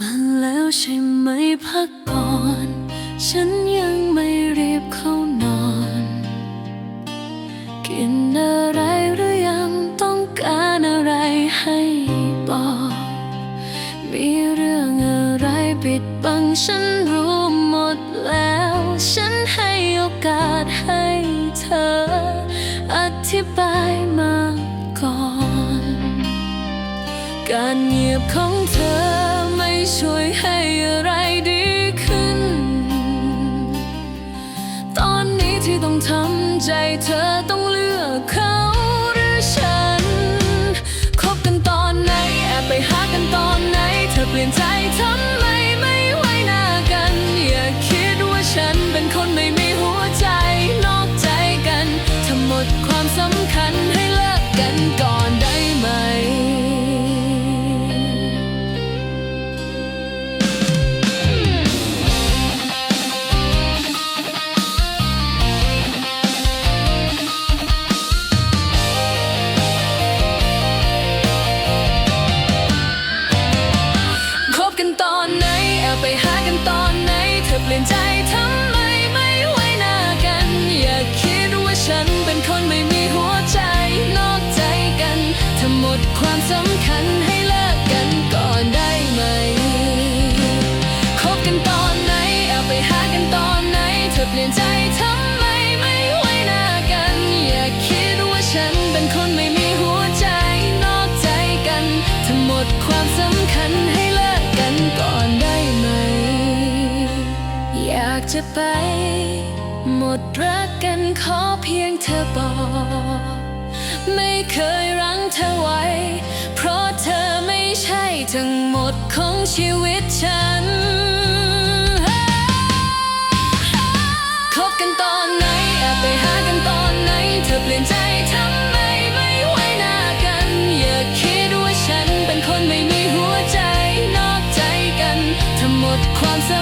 มาแล้วใช่ไหมพักก่อน ฉันยังไม่รีบเข้านอน กินอะไรหรือยังต้องการอะไรให้บอก มีเรื่องอะไรปิดบังฉันรู้หมดแล้ว ฉันให้โอกาสให้เธอ อธิบายมาก่อน การเงียบของเธอ ช่วยให้อะไรดีขึ้น ตอนนี้ที่ต้องทำใจเธอต้องเลือกเขาหรือฉัน คบกันตอนไหนแอบไปหากันตอนไหน เธอเปลี่ยนใจทำไมไม่ไว้หน้ากัน อย่าคิดว่าฉันเป็นคนไม่มีหัวใจนอกใจกันถ้าหมดความสำคัญให้เลิกกัน เปลี่ยนใจทำไมไม่ไว้หน้ากัน อย่าคิดว่าฉันเป็นคนไม่มีหัวใจนอกใจกันถ้าหมดความสำคัญให้เลิกกันก่อนได้ไหมคบกันตอนไหนแอบไปหากันตอนไหนเธอเปลี่ยนใจทำ หมดรักกันขอเพียงเธอบอก ไม่เคยรั้งเธอไว้ เพราะเธอไม่ใช่ทั้งหมดของชีวิตฉันคบกันตอนไหนแอบไปหากันตอนไหน เธอเปลี่ยนใจทำไมไม่ไว้หน้ากัน อย่าคิดว่าฉันเป็นคนไม่มีหัวใจนอกใจกันถ้าหมดความส